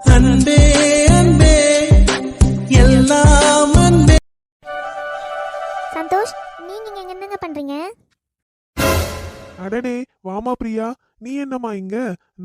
அன்பே அன்பே எல்லாம் அன்பே. சந்தோஷ் நீங்க இங்க என்னங்க பண்றீங்க? அடடே வாமா பிரியா நீ என்னம்மா இங்க?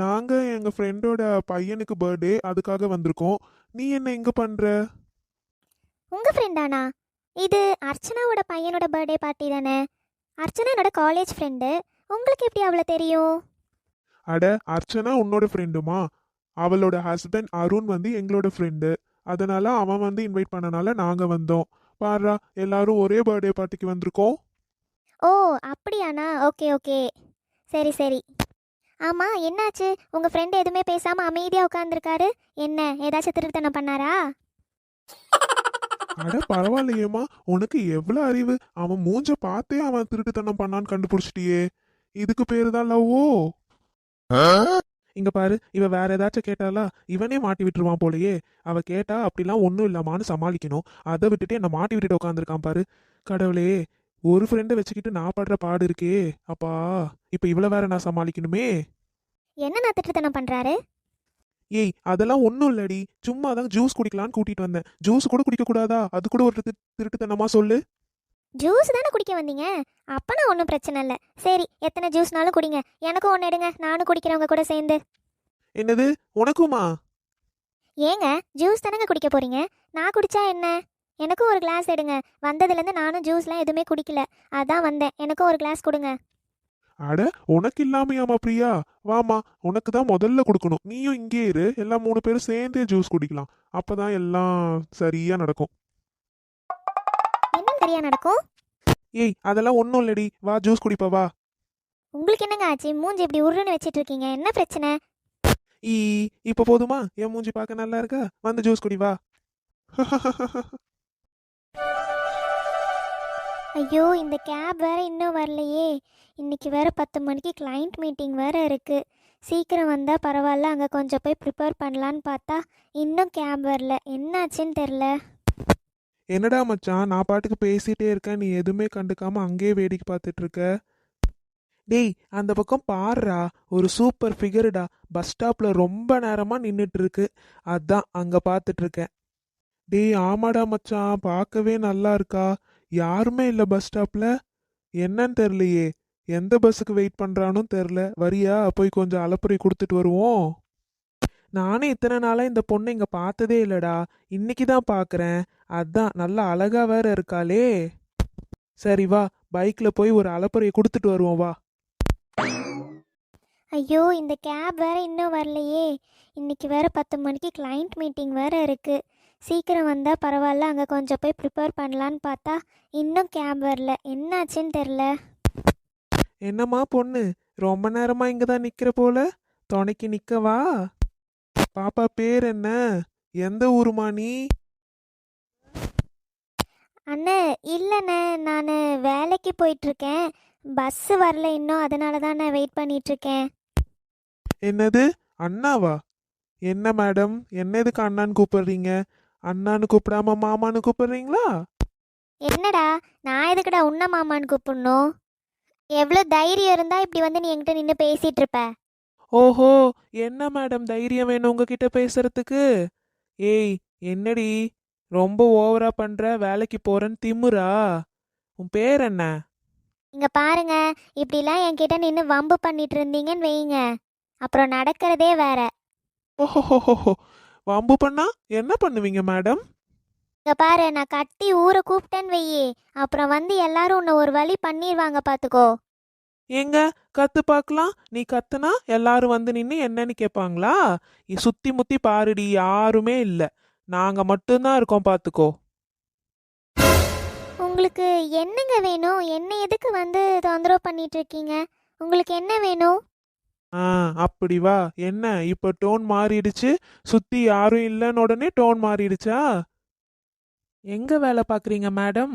நாங்க எங்க ஃப்ரெண்டோட பையனுக்கு பர்த்டே அதுக்காக வந்திருக்கோம். நீ என்ன இங்க பண்ற? உங்க ஃப்ரெண்டானா இது அர்ச்சனாவோட பையனோட பர்த்டே பார்ட்டி தானே? அர்ச்சனா என்னோட காலேஜ் ஃப்ரெண்டு உங்களுக்கு எப்படி அவ்வளோ தெரியும்? அட அர்ச்சனா உன்னோட ஃப்ரெண்டுமா அவளோட ஹஸ்பண்ட் அருண் வந்து எங்களோட ஃப்ரெண்டு அதனால அவன் வந்து இன்வைட் பண்ணனால நாங்க வந்தோம். பாருடா எல்லாரும் ஒரே பர்த்டே பார்ட்டிக்கு வந்திருக்கோம். ஓ அப்படியாண்ணா? Okay okay. சரி சரி. ஆமாம் என்னாச்சு? உங்கள் ஃப்ரெண்டு எதுவுமே பேசாமல் அமைதியாக உட்காந்துருக்காரு என்ன ஏதாச்சும் திருத்தனம் பண்ணாரா? அட பரவாயில்லையேம்மா. உனக்கு எவ்வளவு அறிவு? அவன் மூஞ்ச பார்த்தே அவன் திருட்டுத்தனம் பண்ணான்னு கண்டுபிடிச்சிட்டியே. இதுக்கு பேரு தான் லவ்வோ? இங்க பாரு இவ வேற ஏதாச்சும் கேட்டாலா இவனே மாட்டி விட்டுருவான் போலயே. அவ கேட்டா அப்படிலாம் ஒன்றும் இல்லாமான்னு சமாளிக்கணும். அதை விட்டுட்டு என்ன மாட்டி விட்டுட்டு உட்காந்துருக்கான் பாரு. கடவுளே ஒரு ஃப்ரெண்டை வச்சுக்கிட்டு நான் படுற பாடு இருக்கே. அப்பா இப்ப இவ்வளவு வேற நான் சமாளிக்கணுமே? என்ன நான் திருத்தனம் பண்ணுறாரு ஏய் அதெல்லாம் ஒன்றும் இல்லடி. சும்மா தான் ஜூஸ் குடிக்கலான்னு கூட்டிட்டு வந்தேன். ஜூஸ் கூட குடிக்க கூடாதா அது கூட ஒரு திரு- திருட்டுத்தனமா சொல்லு. ஜூஸ் தானே குடிக்க வந்தீங்க? அப்பனா ஒன்றும் பிரச்சனை இல்லை. சரி எத்தனை ஜூஸ்னாலும் குடிங்க. எனக்கும் ஒன்று எடுங்க. நானும் குடிக்கிறவங்க கூட சேர்ந்து. என்னது? உனக்குமா? ஏங்க ஜூஸ் தானங்க குடிக்க போறீங்க? நான் குடிச்சா என்ன? எனக்கும் ஒரு கிளாஸ் எடுங்க. வந்ததுலேருந்து நானும் ஜூஸ்லாம் எதுவுமே குடிக்கல. அதான் வந்தேன். எனக்கும் ஒரு கிளாஸ் கொடுங்க. அட உனக்கு இல்லாமையாமா பிரியா? வாமா உனக்கு தான் முதல்ல கொடுக்கணும். நீயும் இங்கே இரு. எல்லாம் மூணு பேரும் சேர்ந்தே ஜூஸ் குடிக்கலாம். அப்பதான் எல்லாம் சரியா நடக்கும். சரியா நடக்கும்? ஏய் அதெல்லாம் ஒன்றும் இல்லடி. வா ஜூஸ் குடிப்பா வா. உங்களுக்கு என்னங்க ஆச்சு? மூஞ்சி இப்படி உருன்னு வச்சிட்டு இருக்கீங்க என்ன பிரச்சனை? ஈ இப்ப போதுமா? என் மூஞ்சி பார்க்க நல்லா இருக்கா? வந்து ஜூஸ் குடி வா. ஐயோ இந்த கேப் வேற இன்னும் வரலையே. இன்னைக்கு வேற பத்து மணிக்கு கிளைண்ட் மீட்டிங் வேற இருக்கு. சீக்கிரம் வந்தா பரவாயில்ல. அங்கே கொஞ்சம் போய் ப்ரிப்பேர் பண்ணலான்னு பார்த்தா இன்னும் கேப் வரல. என்னாச்சுன்னு தெரில என்னடா மச்சான் நான் பாட்டுக்கு பேசிட்டே இருக்கேன் நீ எதுவுமே கண்டுக்காம அங்கேயே வேடிக்கை பார்த்துட்டு இருக்க டேய் அந்த பக்கம் பாருடா ஒரு சூப்பர் ஃபிகருடா பஸ் ஸ்டாப்ல ரொம்ப நேரமா நின்றுட்டு இருக்கு அதான் அங்க பார்த்துட்டு இருக்கேன் டேய் ஆமாடா மச்சான் பார்க்கவே நல்லா இருக்கா? யாருமே இல்லை பஸ் ஸ்டாப்ல என்னன்னு தெரியலையே எந்த பஸ்ஸுக்கு வெயிட் பண்றானும் தெரில வரியா போய் கொஞ்சம் அலப்புறை கொடுத்துட்டு வருவோம். நானே இத்தனை நாளா இந்த பொண்ணை இங்க பார்த்ததே இல்லடா. இன்னைக்கு தான் பார்க்கறேன் அதான் நல்லா அழகா வேற இருக்காளே. சரி வா. பைக்ல போய் ஒரு அலப்பறையை கொடுத்துட்டு வருவோம் வா. ஐயோ இந்த கேப் வேற இன்னும் வரலையே. இன்னைக்கு வேற பத்து மணிக்கு கிளைண்ட் மீட்டிங் வேற இருக்கு. சீக்கிரம் வந்தா பரவாயில்ல அங்கே கொஞ்சம் போய் ப்ரிப்பேர் பண்ணலான்னு பார்த்தா இன்னும் கேப் வரல. என்னாச்சுன்னு தெரில என்னம்மா பொண்ணு? ரொம்ப நேரமா இங்க தான் நிக்கிற போல? துணைக்கு நிக்கவா பாப்பா பேர் என்ன? எந்த ஊருமா நீ? அண்ணே இல்லைண்ணே நான் வேலைக்கு போயிட்டுருக்கேன். பஸ்ஸு வரல இன்னும் அதனால தான் நான் வெயிட் பண்ணிகிட்ருக்கேன் என்னது? அண்ணாவா? என்ன மேடம் என்ன எதுக்கு அண்ணான்னு கூப்பிடுறீங்க? அண்ணான்னு கூப்பிடாம மாமான்னு கூப்பிடுறீங்களா? என்னடா நான் எதுக்குடா உன்ன மாமான்னு கூப்பிடணும்? எவ்வளோ தைரியம் இருந்தால் இப்படி வந்து நீ என்கிட்ட நின்று பேசிகிட்டு இருப்ப ஓஹோ என்ன மேடம் தைரியம் வேணும் உங்ககிட்ட பேசுறதுக்கு? ஏய் என்னடி ரொம்ப ஓவரா பண்ற வேலைக்கு போறேன்னு திமுறா? உன் பேர் என்ன? இங்கே பாருங்க இப்படிலாம் என்கிட்ட நின்று வம்பு பண்ணிட்டு இருந்தீங்கன்னு வைங்க. அப்புறம் நடக்கிறதே வேற. ஓஹோஹோஹோ வம்பு பண்ணா என்ன பண்ணுவீங்க மேடம்? இங்கே பாரு நான் கட்டி ஊரை கூப்பிட்டேன்னு வையே. அப்புறம் வந்து எல்லாரும் உன்னை ஒரு வழி பண்ணிடுவாங்க பார்த்துக்கோ எங்க கத்து பார்க்கலாம். நீ கத்துனா எல்லாரும் வந்து நின்று என்னன்னு கேட்பாங்களா? சுத்தி முத்தி பாருடி யாருமே இல்ல. நாங்க மட்டும்தான் இருக்கோம் பாத்துக்கோ. உங்களுக்கு என்னங்க வேணும்? என்ன எதுக்கு வந்து தொந்தரவு பண்ணிட்டு இருக்கீங்க? உங்களுக்கு என்ன வேணும்? ஆ அப்படி வா. என்ன? இப்ப டோன் மாறிடுச்சு. சுத்தி யாரும் இல்லைன்னு உடனே டோன் மாறிடுச்சா? எங்க வேலை பாக்குறீங்க மேடம்?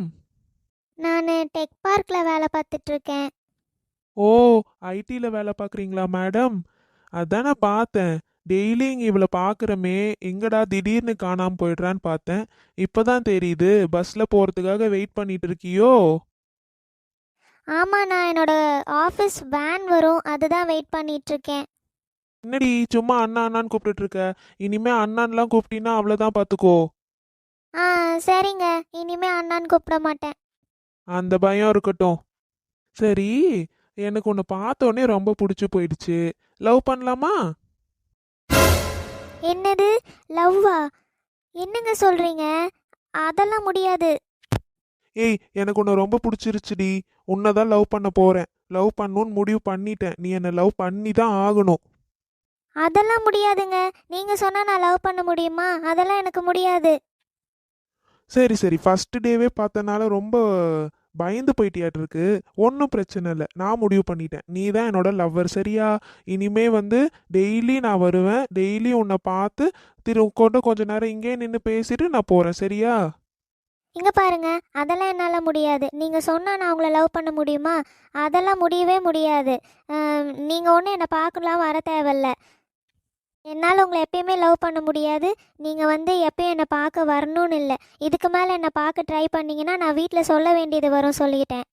நான் டெக் பார்க்கில் வேலை பார்த்துட்டு இருக்கேன். ஓ ஐடில வேலை பாக்குறீங்களா மேடம்? அதான் நான் பார்த்தேன். டெய்லி இங்க இவளை பாக்குறமே எங்கடா திடீர்னு காணாம போயிடுறான்னு பார்த்தேன். இப்பதான் தெரியுது. பஸ்ல போறதுக்காக வெயிட் பண்ணிட்டு இருக்கியோ? ஆமாம் நான் என்னோட ஆஃபீஸ் வேன் வரும். அதுதான் வெயிட் பண்ணிட்டு இருக்கேன். என்னடி சும்மா அண்ணா அண்ணான்னு கூப்பிட்டுட்டு இருக்க? இனிமே அண்ணான்லாம் கூப்பிட்டீங்கன்னா அவ்வளோதான் பார்த்துக்கோ. ஆ சரிங்க. இனிமே அண்ணான்னு கூப்பிட மாட்டேன். அந்த பயம் இருக்கட்டும். சரி எனக்கு உன்னை பார்த்தோன்னே ரொம்ப பிடிச்சி போயிடுச்சு. லவ் பண்ணலாமா? என்னது? லவ்வா என்னங்க சொல்றீங்க? அதெல்லாம் முடியாது. ஏய் எனக்கு உன்னை ரொம்ப பிடிச்சிருச்சுடி. உன்னை தான் லவ் பண்ண போறேன். லவ் பண்ணணும்னு முடிவு பண்ணிட்டேன். நீ என்னை லவ் பண்ணி தான் ஆகணும். அதெல்லாம் முடியாதுங்க. நீங்க சொன்னா நான் லவ் பண்ண முடியுமா? அதெல்லாம் எனக்கு முடியாது. சரி சரி. ஃபர்ஸ்ட் டேவே பார்த்தனால ரொம்ப பயந்து போயிட்டியாட்டிருக்கு ஒன்றும் பிரச்சனை இல்லை. நான் முடிவு பண்ணிட்டேன். நீ தான் என்னோட லவ்வர் சரியா? இனிமே வந்து டெய்லி நான் வருவேன். டெய்லி உன்னை பார்த்து திரு கொண்டு கொஞ்ச நேரம் இங்கே நின்று பேசிட்டு நான் போகிறேன் சரியா? இங்க பாருங்க. அதெல்லாம் என்னால முடியாது. நீங்க சொன்னா நான் உங்களை லவ் பண்ண முடியுமா? அதெல்லாம் முடியவே முடியாது. நீங்கள் நீங்க ஒன்றும் என்னை பார்க்கலாம் வர தேவையில்ல. என்னால் உங்களை எப்பயுமே லவ் பண்ண முடியாது. நீங்கள் வந்து எப்பயும் என்னை பார்க்க வரணும்னு இல்லை. இதுக்கு மேலே என்னை பார்க்க ட்ரை பண்ணீங்கன்னா நான் வீட்டில் சொல்ல வேண்டியது வரும் சொல்லிட்டேன்.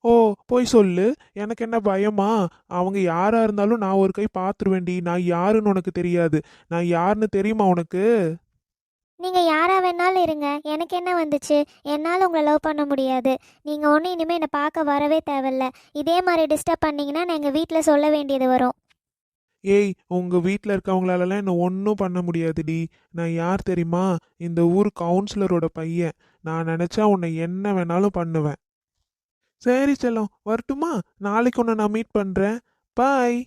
ஓ போய் சொல்லு. எனக்கு என்ன பயமா? அவங்க யாரா இருந்தாலும் நான் ஒரு கை பார்த்துருவேண்டி நான் யாருன்னு உனக்கு தெரியாது. நான் யாருன்னு தெரியுமா உனக்கு? நீங்கள் யாராக வேணாலும் இருங்க. எனக்கு என்ன வந்துச்சு? என்னால் உங்களை லவ் பண்ண முடியாது. நீங்கள் ஒன்றும் இனிமேல் என்னை பார்க்க வரவே தேவையில்ல. இதே மாதிரி டிஸ்டர்ப் பண்ணீங்கன்னா நான் எங்கள் வீட்டில் சொல்ல வேண்டியது வரும். ஏய் உங்கள் வீட்டில் இருக்கவங்களாலலாம் என்ன ஒன்றும் பண்ண முடியாதுடி. நான் யார் தெரியுமா? இந்த ஊர் கவுன்சிலரோட பையன். நான் நினச்சா உன்னை என்ன வேணாலும் பண்ணுவேன். சரி செல்லம் வரட்டுமா? நாளைக்கு உன்னை நான் மீட் பண்ணுறேன் பாய்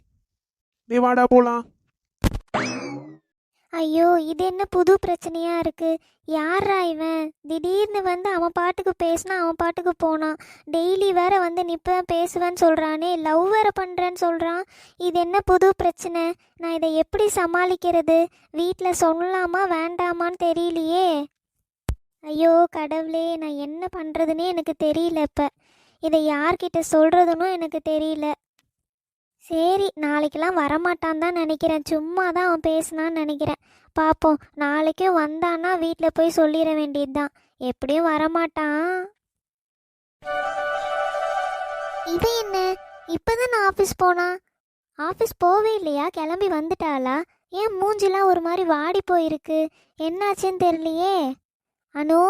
நீ வாடா போலாம். ஐயோ இது என்ன புது பிரச்சனையா இருக்கு? யாரா இவன்? திடீர்னு வந்து அவன் பாட்டுக்கு பேசினா அவன் பாட்டுக்கு போனான் டெய்லி வேற வந்து நிப்பேன் பேசுவேன்னு சொல்றானே. லவ் வேற பண்றேன்னு சொல்றான். இது என்ன புது பிரச்சனை? நான் இதை எப்படி சமாளிக்கிறது? வீட்டில் சொல்லலாமா வேண்டாமான்னு தெரியலையே. ஐயோ கடவுளே நான் என்ன பண்றதுன்னே எனக்கு தெரியல இப்ப. இதை யார்கிட்ட சொல்கிறதுனும் எனக்கு தெரியல. சரி நாளைக்கெல்லாம் வரமாட்டான் தான் நினைக்கிறேன். சும்மா தான் அவன் பேசினான்னு நினைக்கிறேன். பார்ப்போம் நாளைக்கும் வந்தான்னா வீட்டில் போய் சொல்லிட வேண்டியது தான் எப்படியும் வரமாட்டான். இது என்ன? இப்போதான் நான் ஆஃபீஸ் போனா? ஆஃபீஸ் போவே இல்லையா? கிளம்பி வந்துட்டாளா? ஏன் மூஞ்சிலாம் ஒரு மாதிரி வாடி போயிருக்கு? என்னாச்சுன்னு தெரியலையே. அனு?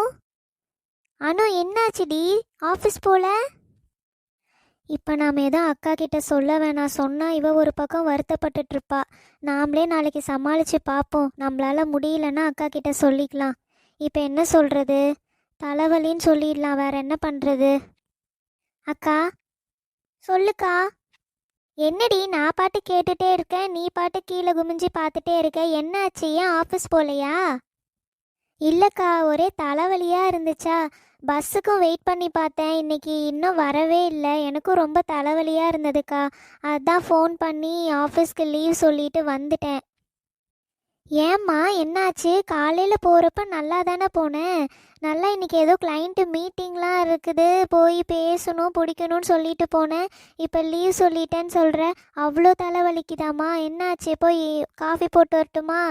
அனு என்னாச்சுடி? ஆஃபீஸ் போல? இப்போ நாம் ஏதோ அக்கா கிட்ட சொல்ல வேணாம். சொன்னால் இவ ஒரு பக்கம் வருத்தப்பட்டுட்ருப்பா. நாமளே நாளைக்கு சமாளித்து பார்ப்போம் நம்மளால் முடியலன்னா அக்கா கிட்ட சொல்லிக்கலாம். இப்போ என்ன சொல்கிறது தலைவலின்னு சொல்லிடலாம். வேற என்ன பண்ணுறது அக்கா சொல்லுக்கா. என்னடி நான் பாட்டு கேட்டுட்டே இருக்கேன். நீ பாட்டு கீழே குமிஞ்சி பார்த்துட்டே இருக்க. என்னாச்சு? ஏன் ஆஃபீஸ் போகலையா இல்லைக்கா ஒரே தலைவலியாக இருந்துச்சா? பஸ்ஸுக்கும் வெயிட் பண்ணி பார்த்தேன். இன்னைக்கு இன்னும் வரவே இல்லை. எனக்கும் ரொம்ப தலைவலியாக இருந்ததுக்கா. அதான் ஃபோன் பண்ணி ஆஃபீஸ்க்கு லீவ் சொல்லிட்டு வந்துட்டேன். ஏம்மா என்னாச்சு? காலையில் போகிறப்ப நல்லா தானே போனேன் நல்லா இன்னைக்கு ஏதோ கிளைண்ட்டு மீட்டிங்லாம் இருக்குது. போய் பேசணும் பிடிக்கணும்னு சொல்லிட்டு போனேன். இப்போ லீவ் சொல்லிட்டேன்னு சொல்கிற அவ்வளோ தலைவலிக்குதாம்மா? என்னாச்சு? போய் காஃபி போட்டு வரட்டுமா?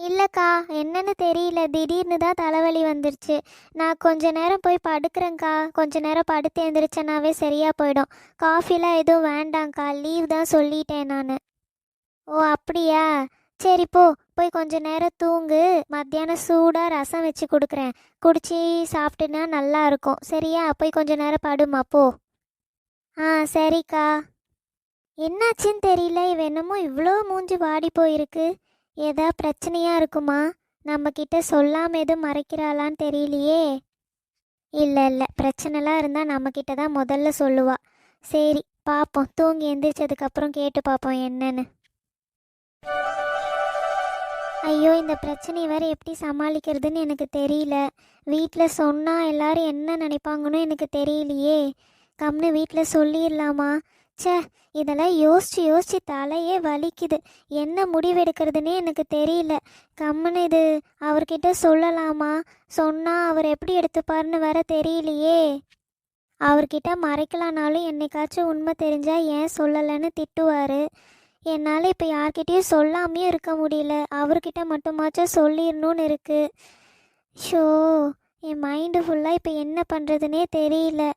இல்லைக்கா என்னன்னு தெரியல. திடீர்னு தான் தலைவலி வந்துருச்சு. நான் கொஞ்ச நேரம் போய் படுக்கிறேங்க்கா கொஞ்ச நேரம் படுத்து எழுந்திரிச்சேனாவே சரியாக போயிடும். காஃபிலாம் எதுவும் வேண்டாங்க்கா லீவ் தான் சொல்லிட்டேன் நான். ஓ அப்படியா? சரி போ. போய் கொஞ்ச நேரம் தூங்கு. மத்தியானம் சூடாக ரசம் வச்சு கொடுக்குறேன். குடிச்சு சாப்பிட்டுனா நல்லா இருக்கும். சரியா? போய் கொஞ்ச நேரம் படுமா போ. ஆ சரிக்கா. என்னாச்சுன்னு தெரியல. இவ என்னமோ இவ்வளோ மூஞ்சி வாடி போயிருக்கு. ஏதா பிரச்சனையா இருக்குமா? நம்ம கிட்ட சொல்லாம எதுவும் மறைக்கிறாளான்னு தெரியலையே. இல்லை இல்லை. பிரச்சனைலாம் இருந்தால் நம்ம கிட்ட தான் முதல்ல சொல்லுவா. சரி பார்ப்போம் தூங்கி எந்திரிச்சதுக்கப்புறம் கேட்டு பார்ப்போம் என்னன்னு. ஐயோ இந்த பிரச்சனை வேற எப்படி சமாளிக்கிறதுன்னு எனக்கு தெரியல. வீட்டில் சொன்னால் எல்லாரும் என்ன நினைப்பாங்கன்னு எனக்கு தெரியலையே. கம்னு வீட்டில் சொல்லிடலாமா? ச்சே இதெல்லாம் யோசிச்சு யோசிச்சு தலையே வலிக்குது. என்ன முடிவெடுக்கிறதுனே எனக்கு தெரியல. கம்முன்னு இது அவர்கிட்ட சொல்லலாமா? சொன்னால் அவர் எப்படி எடுத்துப்பாருன்னு வேற தெரியலையே. அவர்கிட்ட மறைக்கலானாலும் என்னைக்காச்சும் உண்மை தெரிஞ்சா ஏன் சொல்லலைன்னு திட்டுவார். என்னால் இப்போ யார்கிட்டயும் சொல்லாமையும் இருக்க முடியல. அவர்கிட்ட மட்டுமாச்சும் சொல்லிடணும்னு இருக்கு. ஷோ என் மைண்டு ஃபுல்லாக இப்போ என்ன பண்ணுறதுனே தெரியல.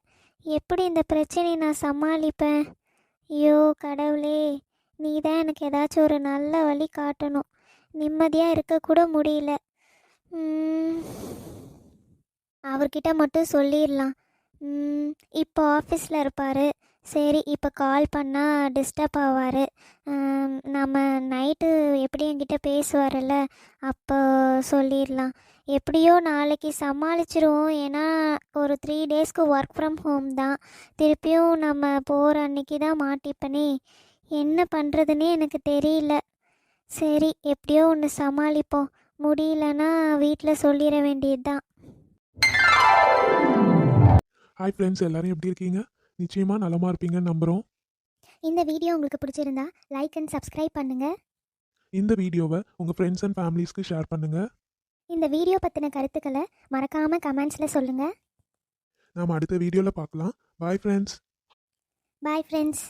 எப்படி இந்த பிரச்சனையை நான் சமாளிப்பேன்? ஐயோ கடவுளே. நீ தான் எனக்கு ஏதாச்சும் ஒரு நல்ல வழி காட்டணும். நிம்மதியாக இருக்கக்கூட முடியல. அவர்கிட்ட மட்டும் சொல்லிடலாம். இப்போ ஆஃபீஸில் இருப்பார். சரி இப்போ கால் பண்ணால் டிஸ்டர்ப் ஆவார். நம்ம நைட்டு எப்படி என்கிட்ட பேசுவார்ல அப்போ சொல்லிடலாம். எப்படியோ நாளைக்கு சமாளிச்சிருவோம். ஏன்னா ஒரு த்ரீ டேஸ்க்கு ஒர்க் ஃப்ரம் ஹோம் தான். திருப்பியும் நம்ம போகிற அன்னைக்கு தான் மாட்டிப்பனே. என்ன பண்ணுறதுனே எனக்கு தெரியல. சரி எப்படியோ ஒன்று சமாளிப்போம். முடியலன்னா வீட்டில் சொல்லிட வேண்டியது தான் ஹாய் ஃப்ரெண்ட்ஸ் எல்லோரும் எப்படி இருக்கீங்க? நிச்சயமா நலமா இருப்பீங்கன்னு நம்புறோம். இந்த வீடியோ உங்களுக்கு பிடிச்சிருந்தா லைக் அண்ட் சப்ஸ்கிரைப் பண்ணுங்கள் இந்த வீடியோவை உங்க ஃப்ரெண்ட்ஸ் அண்ட் ஃபேமிலிஸ்க்கு ஷேர் பண்ணுங்க. இந்த வீடியோ பற்றின கருத்துக்களை மறக்காமல் கமெண்ட்ஸில் சொல்லுங்கள் நாம அடுத்த வீடியோல பார்க்கலாம். Bye friends bye friends